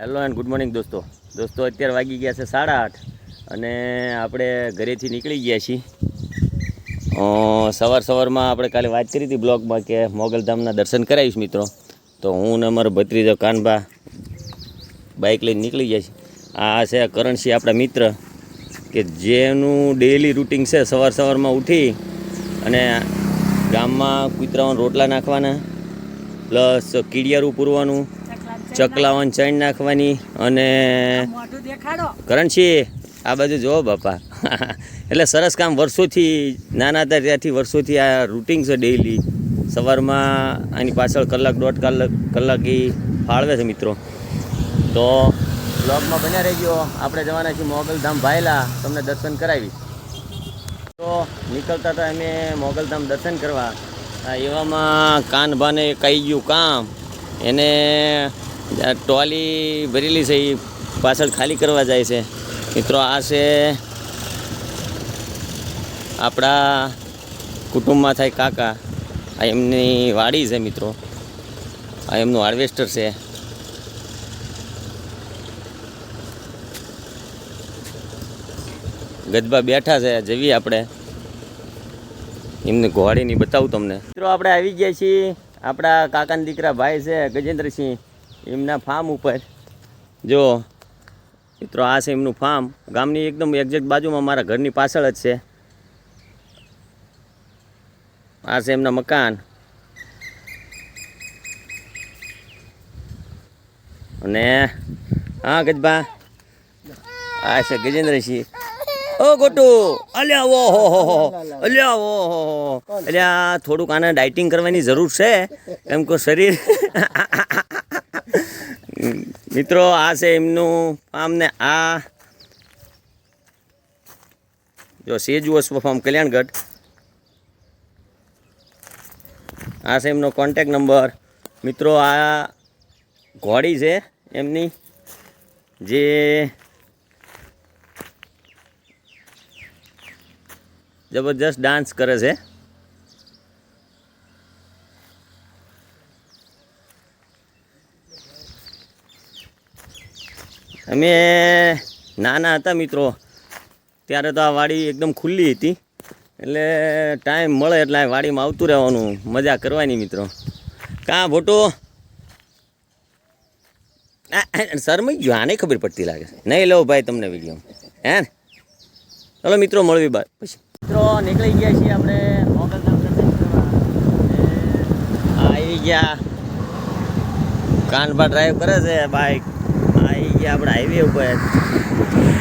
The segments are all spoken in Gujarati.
હેલો એન્ડ ગુડ મોર્નિંગ દોસ્તો. દોસ્તો અત્યારે વાગી ગયા છે સાડા આઠ અને આપણે ઘરેથી નીકળી ગયા છીએ. સવાર સવારમાં આપણે કાલે વાત કરી હતી બ્લોગમાં કે મોગલધામના દર્શન કરાવીશ મિત્રો. તો હું ને અમારો ભત્રીજો કાનબા બાઇક લઈને નીકળી ગયા છીએ. આ છે કરણસિંહ આપણા મિત્ર કે જેનું ડેઈલી રૂટિન છે સવાર સવારમાં ઉઠી અને ગામમાં કૂતરાઓને રોટલા નાખવાના પ્લસ કીડિયારું પૂરવાનું ચકલાવન ચણ નાખવાની અને કરણસિંહ આ બાજુ જુઓ બાપા. એટલે સરસ કામ વર્ષોથી, નાના હતા ત્યાંથી વર્ષોથી આ રૂટિન છે ડેઈલી સવારમાં આની પાછળ કલાક, દોઢ કલાક કલાક એ ફાળવે છે મિત્રો. તો બ્લોગમાં બન્યા રહેજો. આપણે જવાના છીએ મોગલધામ ભાયલા. તમને દર્શન કરાવીશ. તો નીકળતા હતા અમે મોગલધામ દર્શન કરવા. એવામાં કાનભાને કહી ગયું કામ. એને ટ્રોલી ભરેલી છે એ પાછળ ખાલી કરવા જાય છે. મિત્રો, આ છે આપણા કુટુંબમાં થાય કાકા. આ એમની વાડી છે, મિત્રો. આ એમનું હાર્વેસ્ટર છે. ગજબા બેઠા છે, જઈએ આપણે. એમને ઘોડીની બતાવું તમને. મિત્રો, આપણે આવી ગયા છીએ. આપણા કાકાના દીકરા ભાઈ છે, ગજેન્દ્રસિંહ. એમના ફાર્મ ઉપર. જો, મિત્રો, આ છે એમનું ફાર્મ ગામની એકદમ એક્ઝેક્ટ બાજુમાં મારા ઘરની પાછળ જ છે. આ છે એમના મકાન. અને હા ગજબા આ છે ગજેન્દ્રસિંહ. ઓ, ગોટુ, અલ્યા ઓ હો હો અલ્યા ઓ હો અલ્યા, થોડુંક આને ડાયટિંગ કરવાની જરૂર છે. એમ કે શરીર. મિત્રો, આ છે એમનું ફાર્મ ને આ જો સેજુ અશ્વ ફાર્મ કલ્યાણગઢ. આ છે એમનો કોન્ટેક નંબર મિત્રો, આ ઘોડી છે એમની, જે જબરજસ્ત ડાન્સ કરે છે. અમે નાના હતા મિત્રો. ત્યારે તો આ વાડી એકદમ ખુલ્લી હતી. એટલે ટાઈમ મળે એટલે આ વાડીમાં આવતું રહેવાનું. મજા કરવાની મિત્રો. કાં ભોટો? શરમાઈ ગયો. આને ખબર પડતી લાગે છે. નહીં લો ભાઈ તમને વીડિયો હે ને? ચલો મિત્રો મળવી બાદ. પછી. મિત્રો નીકળી ગયા છીએ આપણે આવી ગયા. કાનભા ડ્રાઈવ કરે છે બાઈક આવી આપણે હાઈવે ઉપર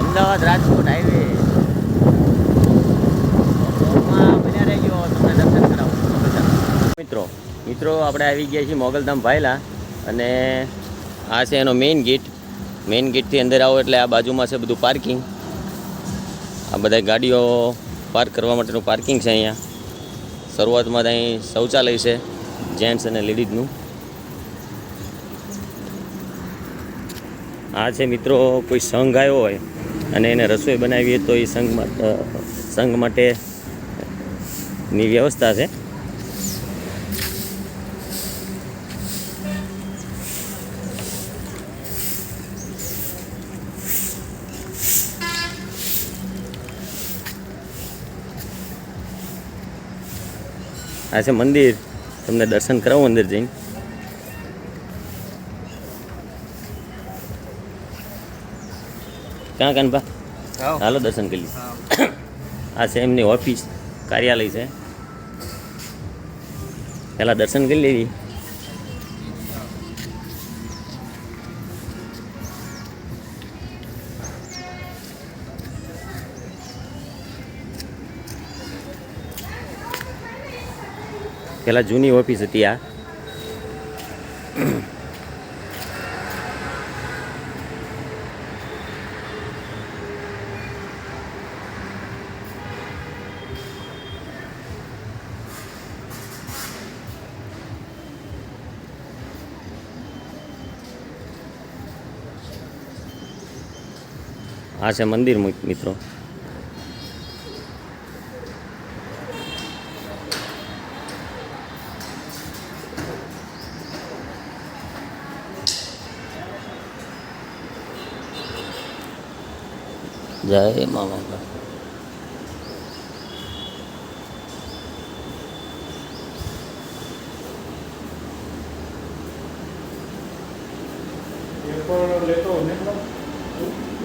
અમદાવાદ રાજકોટ હાઈવે મિત્રો મિત્રો, આપણે આવી ગયા છીએ મોગલધામ ભાયલા અને આ છે એનો મેઇન ગેટ મેઇન ગેટથી અંદર આવો એટલે આ બાજુમાં છે બધું પાર્કિંગ આ બધા ગાડીઓ પાર્ક કરવા માટેનું પાર્કિંગ છે અહીંયા. શરૂઆતમાં અહીં શૌચાલય છે જેન્ટ્સ અને લેડીઝનું આ છે મિત્રો, કોઈ સંઘ આવ્યો હોય અને એને રસોઈ બનાવીએ તો એ સંઘ સંઘ માટેની વ્યવસ્થા છે. આ છે મંદિર. તમને દર્શન કરાવું અંદર જઈને. ક્યાં કાનભા હાલો દર્શન કરી આ છે એમની ઓફિસ. કાર્યાલય છે. પહેલાં દર્શન કરી લેવી. પેલા જૂની ઓફિસ હતી આ. આ છે મંદિર મિત્રો. જય મામા એ પણ લેતો ને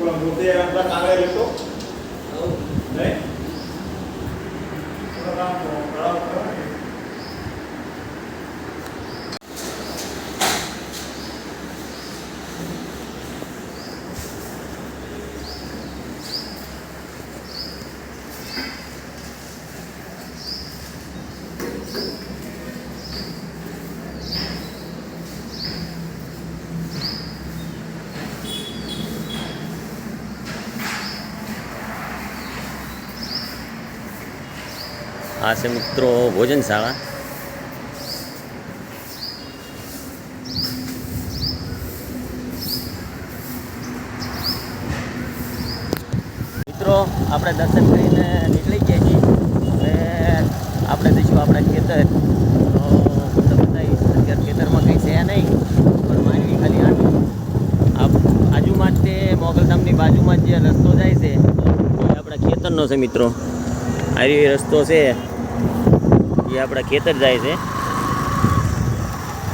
ઓલા મોઢે આપણા કાંગડા લેતો નહીં થોડા કામ કરાવ કરો ને. આ છે મિત્રો ભોજનશાળા. મિત્રો આપણે દર્શન કરીને નીકળી ગયા છીએ હવે આપણે જઈશું આપણા ખેતર તો બતાવીશ અત્યારે ખેતરમાં કંઈ છે નહીં, પણ માનવી ખાલી આવી બાજુમાં જ તે મોગલધામની બાજુમાં જે રસ્તો જાય છે, એ આપણા ખેતરનો છે મિત્રો. આ રસ્તો છે, એ આપણા ખેતર જાય છે.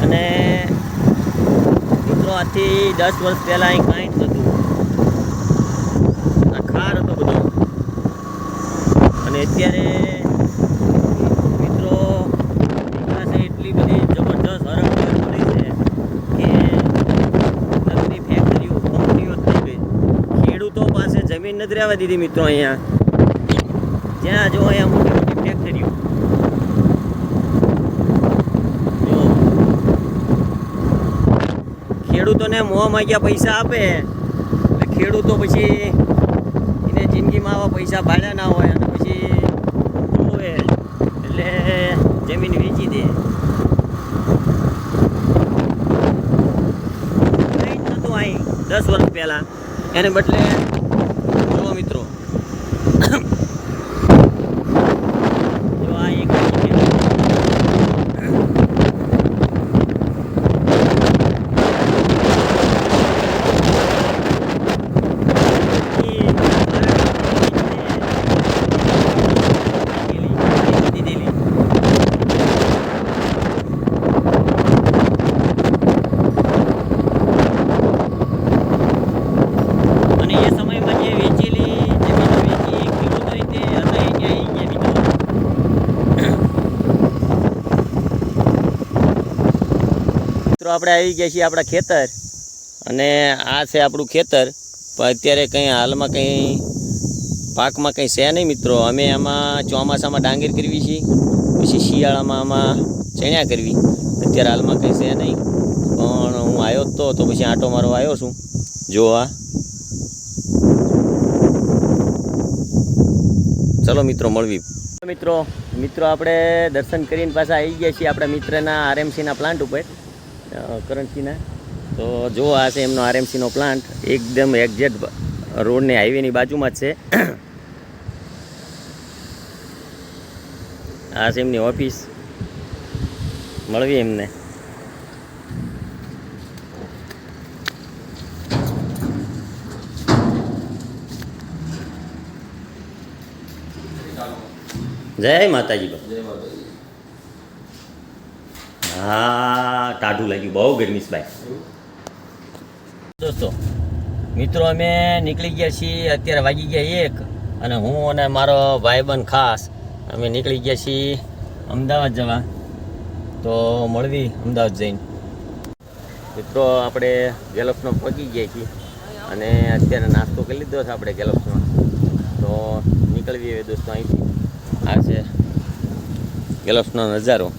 અને મિત્રો આથી દસ વર્ષ પહેલાં અહીં કાંઈ જ નહોતું. ખાર હતો અને અત્યારે મિત્રો વિકાસ એટલી બધી જબરદસ્ત હરકત થઈ છે કે નગરની ફેક્ટરીઓ કંપનીઓ જ થઈ ગઈ ખેડૂતો પાસે નથી રહેવા દીધી મિત્રો અહીંયા. ત્યાં જો અહીંયા મોટી મોટી ફેક્ટરીઓ ખેડૂતોને મોં માગ્યા પૈસા આપે. એટલે ખેડૂતો પછી એને જિંદગીમાં આવા પૈસા ભાડ્યા ના હોય અને પછી હોય એટલે જમીન વેચી દે. જ દસ વર્ષ પહેલાં. એને બદલે જુઓ મિત્રો જો આ એક છે. ઈ દીધેલી, દીધેલી. અને એ સમયમાં જે વેચેલી જમીનો વેચી ખેડૂતો રીતે હતા એ ક્યાં આવી ગયા મિત્રો મિત્રો આપણે આવી ગયા છીએ આપણા ખેતર. અને આ છે આપણું ખેતર. પણ અત્યારે કંઈ હાલમાં કંઈ પાકમાં કંઈ છે નહીં મિત્રો. અમે આમાં ચોમાસામાં ડાંગર કરવી છીએ પછી શિયાળામાં આમાં ચણ્યા કરવી. અત્યારે હાલમાં કંઈ છે નહીં. પણ હું આવ્યો તો તો પછી આંટો મારો આવ્યો છું. જોવા ચલો મિત્રો, મળવી. મિત્રો મિત્રો આપણે દર્શન કરીને પાછા આવી ગયા છીએ આપણા મિત્રના આરએમસીના પ્લાન્ટ ઉપર. અ, કરણસિંહના તો જો આ છે એમનો આરએમસીનો પ્લાન્ટ. એકદમ એક્ઝેક્ટ રોડની હાઈવેની બાજુમાં જ છે. આ છે એમની ઓફિસ. મળવી એમને. જય માતાજી. બા હા ટાઢું લાગ્યું. બહુ ગરમી છે ભાઈ. દોસ્તો, મિત્રો, અમે નીકળી ગયા છીએ, અત્યારે વાગી ગયા એક, અને હું અને મારો ભાઈબંધ ખાસ, અમે નીકળી ગયા છીએ અમદાવાદ જવા. તો મળવી અમદાવાદ જઈને. મિત્રો, આપણે ગેલોપ્સનો પહોંચી ગયા છીએ, અને અત્યારે નાસ્તો કરી લીધો છે આપણે ગેલોપ્સમાં તો નીકળવી હવે દોસ્તો અહીંથી. આ છે ગેલોપ્સનો નજારો.